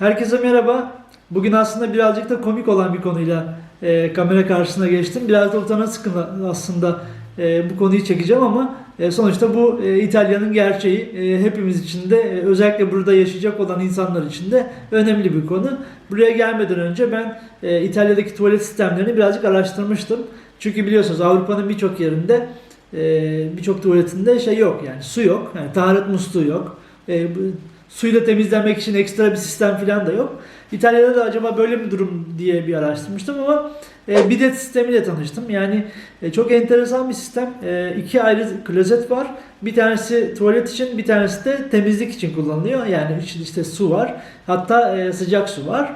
Herkese merhaba. Bugün aslında birazcık da komik olan bir konuyla e, kamera karşısına geçtim. Biraz da utana sıkın aslında e, bu konuyu çekeceğim ama e, sonuçta bu e, İtalya'nın gerçeği. E, hepimiz için de e, özellikle burada yaşayacak olan insanlar için de önemli bir konu. Buraya gelmeden önce ben e, İtalya'daki tuvalet sistemlerini birazcık araştırmıştım. Çünkü biliyorsunuz Avrupa'nın birçok yerinde e, birçok tuvaletinde şey yok yani su yok. Yani taharet musluğu yok. E, bu, suyla temizlenmek için ekstra bir sistem falan da yok. İtalya'da da acaba böyle mi durum diye bir araştırmıştım ama e, bidet sistemiyle tanıştım. Yani e, çok enteresan bir sistem. E, iki ayrı klozet var. Bir tanesi tuvalet için, bir tanesi de temizlik için kullanılıyor. Yani işte, su var. Hatta e, sıcak su var.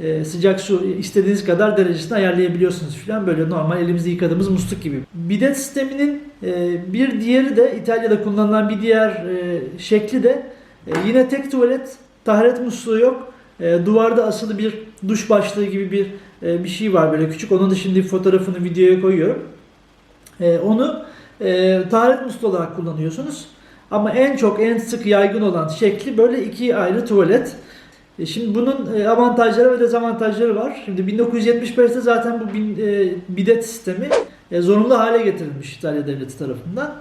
E, sıcak su istediğiniz kadar derecesini ayarlayabiliyorsunuz falan böyle normal elimizde yıkadığımız musluk gibi. Bidet sisteminin e, bir diğeri de İtalya'da kullanılan bir diğer e, şekli de e, yine tek tuvalet, taharet musluğu yok. E, duvarda asılı bir duş başlığı gibi bir e, bir şey var böyle küçük. Onun da şimdi fotoğrafını videoya koyuyorum. E, onu e, taharet musluğu olarak kullanıyorsunuz. Ama en çok en sık yaygın olan şekli böyle iki ayrı tuvalet. E, Şimdi bunun e, avantajları ve dezavantajları var. Şimdi 1975'te zaten bu bin- e, bidet sistemi e, zorunlu hale getirilmiş İtalya devleti tarafından.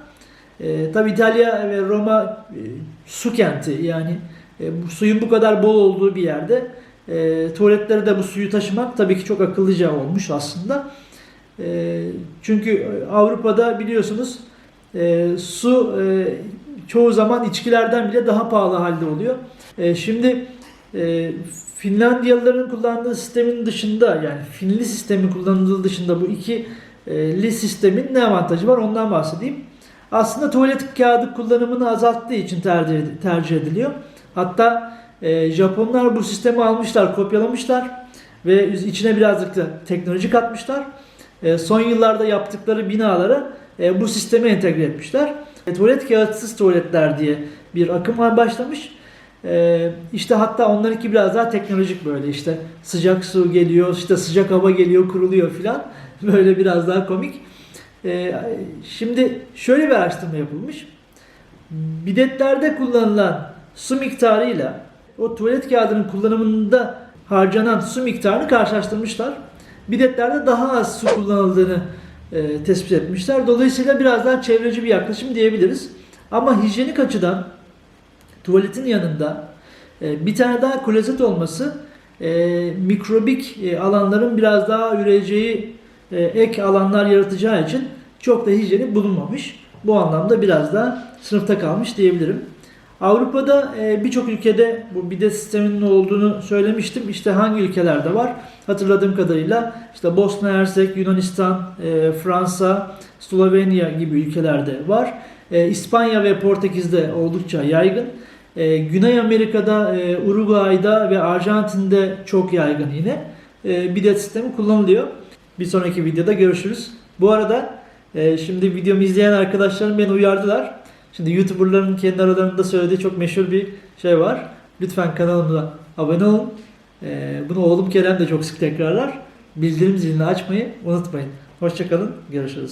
E, Tabi İtalya ve Roma e, su kenti yani e, suyun bu kadar bol olduğu bir yerde e, tuvaletlere de bu suyu taşımak tabii ki çok akıllıca olmuş aslında. E, çünkü Avrupa'da biliyorsunuz e, su e, çoğu zaman içkilerden bile daha pahalı halde oluyor. E, şimdi e, Finlandiyalıların kullandığı sistemin dışında yani Finli sistemi kullanıldığı dışında bu iki e, li sistemin ne avantajı var ondan bahsedeyim. Aslında tuvalet kağıdı kullanımını azalttığı için tercih, ediliyor. Hatta e, Japonlar bu sistemi almışlar, kopyalamışlar ve içine birazcık da teknoloji katmışlar. E, son yıllarda yaptıkları binalara e, bu sistemi entegre etmişler. E, tuvalet kağıtsız tuvaletler diye bir akım başlamış. E, işte hatta onlarınki biraz daha teknolojik böyle işte sıcak su geliyor, işte sıcak hava geliyor, kuruluyor filan. Böyle biraz daha komik. E, şimdi şöyle bir araştırma yapılmış. Bidetlerde kullanılan su miktarıyla o tuvalet kağıdının kullanımında harcanan su miktarını karşılaştırmışlar. Bidetlerde daha az su kullanıldığını e, tespit etmişler. Dolayısıyla biraz daha çevreci bir yaklaşım diyebiliriz. Ama hijyenik açıdan tuvaletin yanında e, bir tane daha klozet olması e, mikrobik e, alanların biraz daha üreyeceği ek alanlar yaratacağı için çok da hijyenik bulunmamış. Bu anlamda biraz daha sınıfta kalmış diyebilirim. Avrupa'da e, birçok ülkede bu bidet sisteminin olduğunu söylemiştim. İşte hangi ülkelerde var? Hatırladığım kadarıyla işte Bosna Hersek, Yunanistan, e, Fransa, Slovenya gibi ülkelerde var. E, İspanya ve Portekiz'de oldukça yaygın. E, Güney Amerika'da, e, Uruguay'da ve Arjantin'de çok yaygın yine. E, bidet sistemi kullanılıyor. Bir sonraki videoda görüşürüz. Bu arada e, şimdi videomu izleyen arkadaşlarım beni uyardılar. Şimdi YouTuber'ların kendi aralarında söylediği çok meşhur bir şey var. Lütfen kanalımıza abone olun. E, bunu oğlum Kerem de çok sık tekrarlar. Bildirim zilini açmayı unutmayın. Hoşçakalın. Görüşürüz.